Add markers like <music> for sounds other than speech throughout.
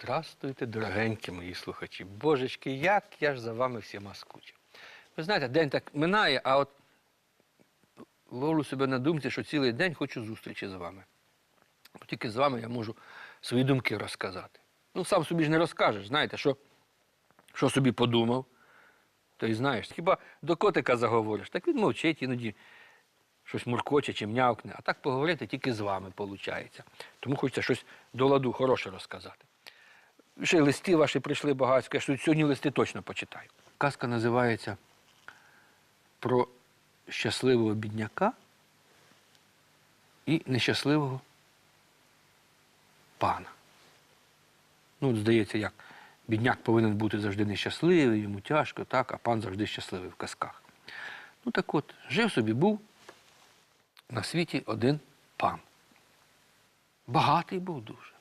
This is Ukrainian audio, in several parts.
Здравствуйте, дорогенькі мої слухачі. Божечки, як я ж за вами всіма скучив. Ви знаєте, день так минає, а от ловлю себе на думці, що цілий день хочу зустрічі з вами. Тільки з вами я можу свої думки розказати. Ну, сам собі ж не розкажеш, знаєте, що, що собі подумав, то й знаєш. Хіба до котика заговориш, так він мовчить іноді щось муркоче чи м'явкне, а так поговорити тільки з вами виходить. Тому хочеться щось до ладу хороше розказати. Ще листи ваші прийшли багатсько, я ж сьогодні листи точно почитаю. Казка називається про щасливого бідняка і нещасливого пана. Ну, здається, як бідняк повинен бути завжди нещасливий, йому тяжко, так, а пан завжди щасливий в казках. Ну так от, жив собі був на світі один пан. Багатий був дуже.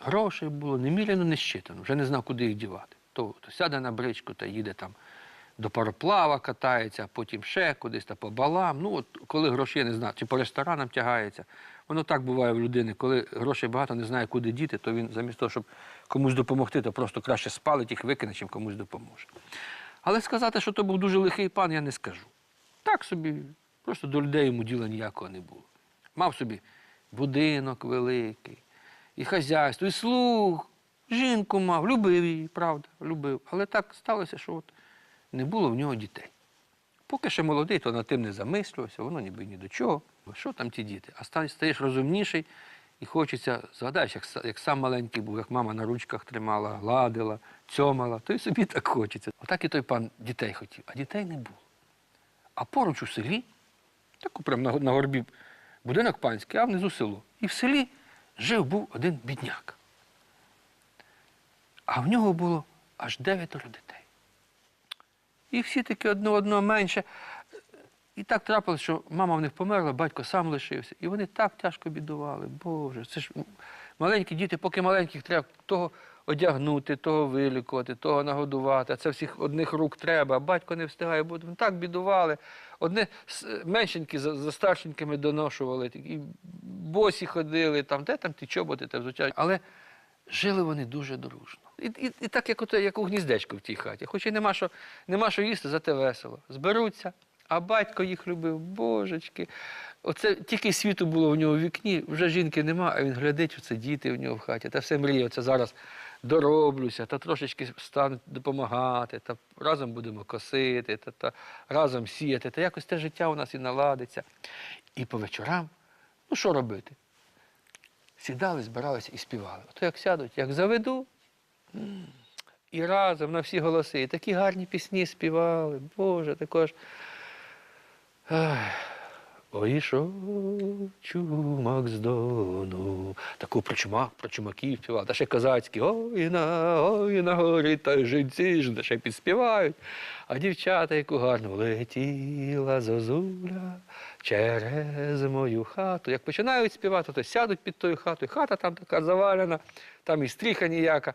Грошей було неміряно не щитано, вже не знав, куди їх дівати. То, то сяде на бричку та їде там до пароплава, катається, а потім ще кудись та по балам. Ну, от коли грошей не знаю, чи по ресторанам тягається. Воно так буває в людини, коли грошей багато не знає, куди діти, то він замість того, щоб комусь допомогти, то просто краще спалить їх, викине, чим комусь допоможе. Але сказати, що то був дуже лихий пан, я не скажу. Так собі, просто до людей йому діла ніякого не було. Мав собі будинок великий, і хазяйство, і слуг, жінку мав, любив її, правда, любив. Але так сталося, що от не було в нього дітей. Поки ще молодий, то над тим не замислювався, воно ніби ні до чого. Що там ті діти? А стаєш розумніший і хочеться, згадаєш, як, як сам маленький був, як мама на ручках тримала, гладила, цьомала, то й собі так хочеться. Отак і той пан дітей хотів, а дітей не було. А поруч у селі, так прямо на, на горбі будинок панський, а внизу село. І в селі жив був один бідняк. А в нього було аж дев'ятеро дітей. І всі таки одно одного менше. І так трапилось, що мама в них померла, батько сам лишився. І вони так тяжко бідували. Боже, це ж маленькі діти, поки маленьких треба того одягнути, того вилікувати, того нагодувати. А це всіх одних рук треба, а батько не встигає, бо так бідували. Одне с- меншенькі за, за старшенькими доношували, і босі ходили, там, де там ті чоботи та взуття. Але жили вони дуже дружно. І, і, і так, як, ото, як у гніздечку в тій хаті. Хоч і нема що, нема що їсти, зате весело. Зберуться, а батько їх любив, божечки. Оце тільки світу було в нього в вікні, вже жінки нема, а він глядить, оце діти в нього в хаті. Та все мріє, оце зараз дороблюся, та трошечки стануть допомагати, та разом будемо косити, та, та разом сіяти, та якось те життя у нас і наладиться. І по вечорам, ну що робити? сідали, збиралися і співали. Ото як сядуть, як заведу, і разом на всі голоси. І такі гарні пісні співали. Боже, також. Ах, Ой, ішов чумак з дону. Таку про чумак, про чумаків співали. Та ще козацькі. Ой на, ой на горі, та жінці ж ще підспівають. А дівчата, яку гарно летіла зозуля через мою хату. Як починають співати, то сядуть під тою хатою. Хата там така завалена, там і стріха ніяка.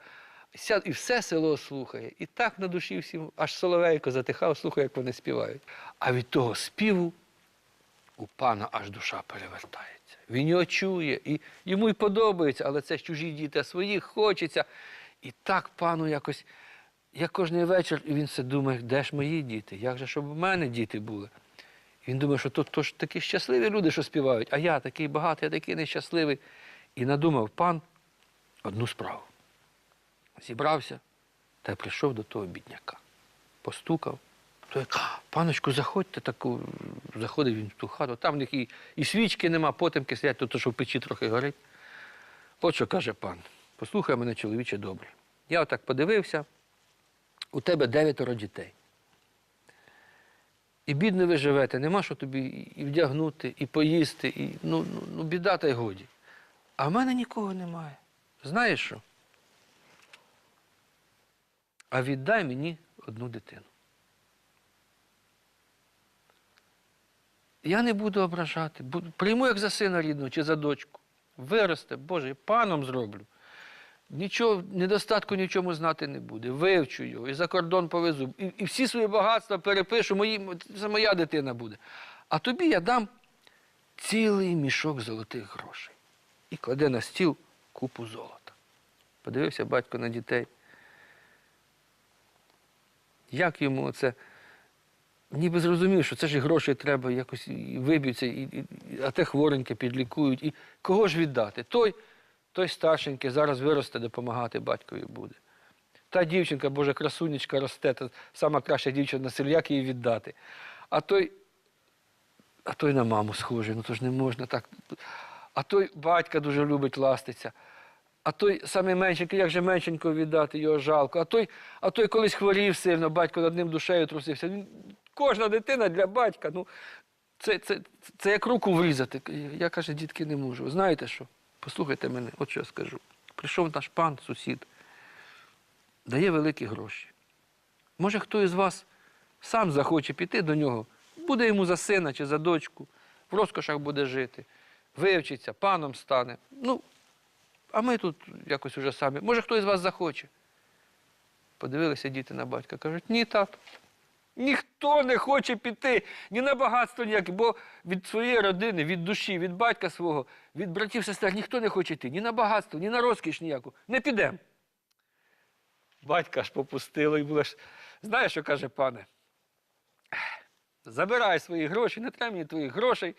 Сяд, і все село слухає. І так на душі всім, аж соловейко затихав, слухає, як вони співають. А від того співу у пана аж душа перевертається. Він його чує, і йому й подобається, але це ж чужі діти, а своїх хочеться. І так пану якось, як кожен вечір, і він все думає, де ж мої діти? Як же, щоб у мене діти були? І він думає, що то, то ж такі щасливі люди, що співають, а я такий багатий, я такий нещасливий. І надумав пан одну справу. Зібрався та й прийшов до того бідняка. Постукав. Той, «А, паночку, заходьте, таку заходив він в ту хату. Там в них і, і свічки нема, потемки сидять, то, що в печі трохи горить. От що каже пан, послухай мене, чоловіче, добре. Я отак подивився, у тебе дев'ятеро дітей. І бідно ви живете, нема що тобі і вдягнути, і поїсти, і ну, ну, ну біда та й годі. А в мене нікого немає. Знаєш що? А віддай мені одну дитину. Я не буду ображати, бу- прийму як за сина рідного чи за дочку. Виросте, Боже, паном зроблю. Нічого, недостатку ні в чому знати не буде. Вивчу його і за кордон повезу. І, і всі свої багатства перепишу, мої, це моя дитина буде. А тобі я дам цілий мішок золотих грошей. І кладе на стіл купу золота. Подивився батько на дітей. Як йому це? Ніби зрозумів, що це ж і гроші треба, якось і виб'ються, і, і, а те хвореньке підлікують. І кого ж віддати? Той, той старшенький зараз виросте, допомагати батькові буде. Та дівчинка, Боже, красунечка росте, та сама краща дівчина на селі, як її віддати. А той, а той на маму схожий, ну то ж не можна так. А той батька дуже любить ластиться. А той самий меншенький, як же меншенько віддати, його жалко. А той, а той колись хворів сильно, батько над ним душею трусився. Він, кожна дитина для батька, ну, це, це, це як руку врізати. Я каже, дітки, не можу. Знаєте що? Послухайте мене, от що я скажу. Прийшов наш пан, сусід, дає великі гроші. Може, хто із вас сам захоче піти до нього, буде йому за сина чи за дочку, в розкошах буде жити, вивчиться, паном стане. Ну, а ми тут якось уже самі. Може, хто із вас захоче. Подивилися діти на батька, кажуть, ні, тато. Ніхто не хоче піти ні на багатство ніяке, бо від своєї родини, від душі, від батька свого, від братів, сестер ніхто не хоче йти. Ні на багатство, ні на розкіш ніяку. Не підемо. Батька аж попустило і було ж. Знаєш, що каже пане? Забирай свої гроші, не треба мені твоїх грошей.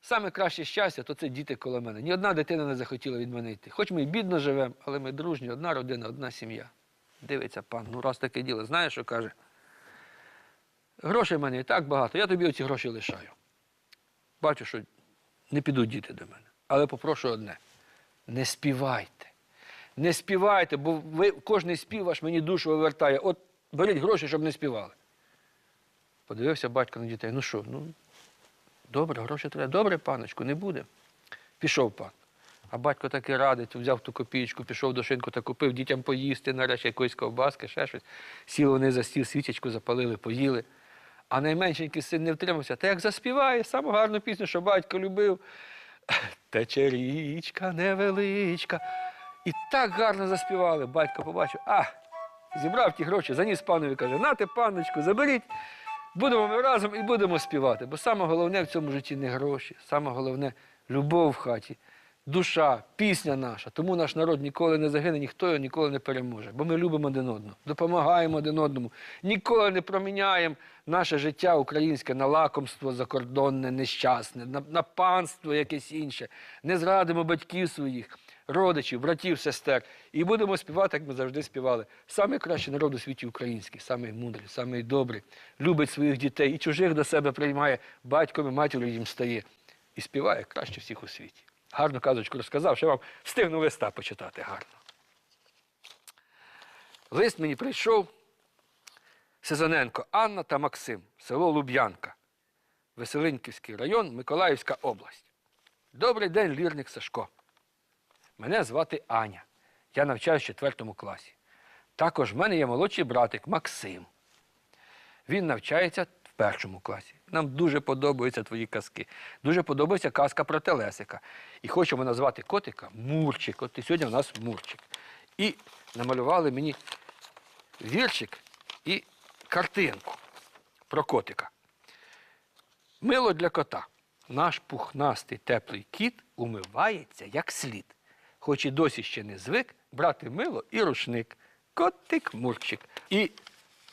Саме краще щастя, то це діти коло мене. Ні одна дитина не захотіла від мене йти. Хоч ми і бідно живемо, але ми дружні, одна родина, одна сім'я. Дивиться пан, ну раз таке діло, знаєш, що каже? Грошей в мене і так багато, я тобі оці гроші лишаю. Бачу, що не підуть діти до мене. Але попрошу одне: не співайте. Не співайте, бо ви, кожний спів ваш мені душу вивертає. От беріть гроші, щоб не співали. Подивився батько на дітей. Ну що, ну, добре, гроші треба. Добре, паночку, не буде. Пішов пан. А батько таки радить, взяв ту копійку, пішов до шинку та купив дітям поїсти, нарешті якоїсь ковбаски, ще щось. Сіли вони за стіл, свічечку запалили, поїли. А найменшенький син не втримався. Та як заспіває саму гарну пісню, що батько любив. <laughs> Тече річка невеличка. І так гарно заспівали. Батько побачив, а, зібрав ті гроші, заніс панові, каже, нате, панночку, заберіть, будемо ми разом і будемо співати. Бо саме головне в цьому житті не гроші, саме головне любов в хаті, душа, пісня наша. Тому наш народ ніколи не загине, ніхто його ніколи не переможе. Бо ми любимо один одного, допомагаємо один одному, ніколи не проміняємо наше життя українське на лакомство закордонне, нещасне, на, на панство якесь інше. Не зрадимо батьків своїх, родичів, братів, сестер. І будемо співати, як ми завжди співали. Саме кращий народ у світі український, самий мудрий, самий добрий, любить своїх дітей і чужих до себе приймає, батьком і матір'ю їм стає. І співає краще всіх у світі. Гарну казочку розказав, що вам встигну листа почитати гарно. Лист мені прийшов Сезоненко Анна та Максим, село Луб'янка, Веселинківський район, Миколаївська область. Добрий день, лірник Сашко. Мене звати Аня. Я навчаюсь в 4 класі. Також в мене є молодший братик Максим. Він навчається першому класі. Нам дуже подобаються твої казки. Дуже подобається казка про Телесика. І хочемо назвати котика Мурчик. От і сьогодні у нас Мурчик. І намалювали мені віршик і картинку про котика. Мило для кота. Наш пухнастий теплий кіт умивається як слід. Хоч і досі ще не звик брати мило і рушник. Котик Мурчик. І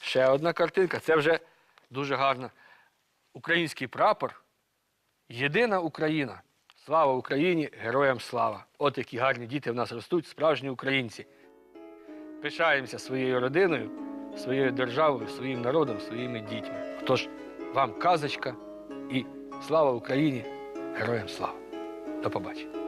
ще одна картинка. Це вже дуже гарна. Український прапор. Єдина Україна. Слава Україні! Героям слава! От які гарні діти в нас ростуть, справжні українці. Пишаємося своєю родиною, своєю державою, своїм народом, своїми дітьми. Тож вам казочка і слава Україні! Героям слава! До побачення!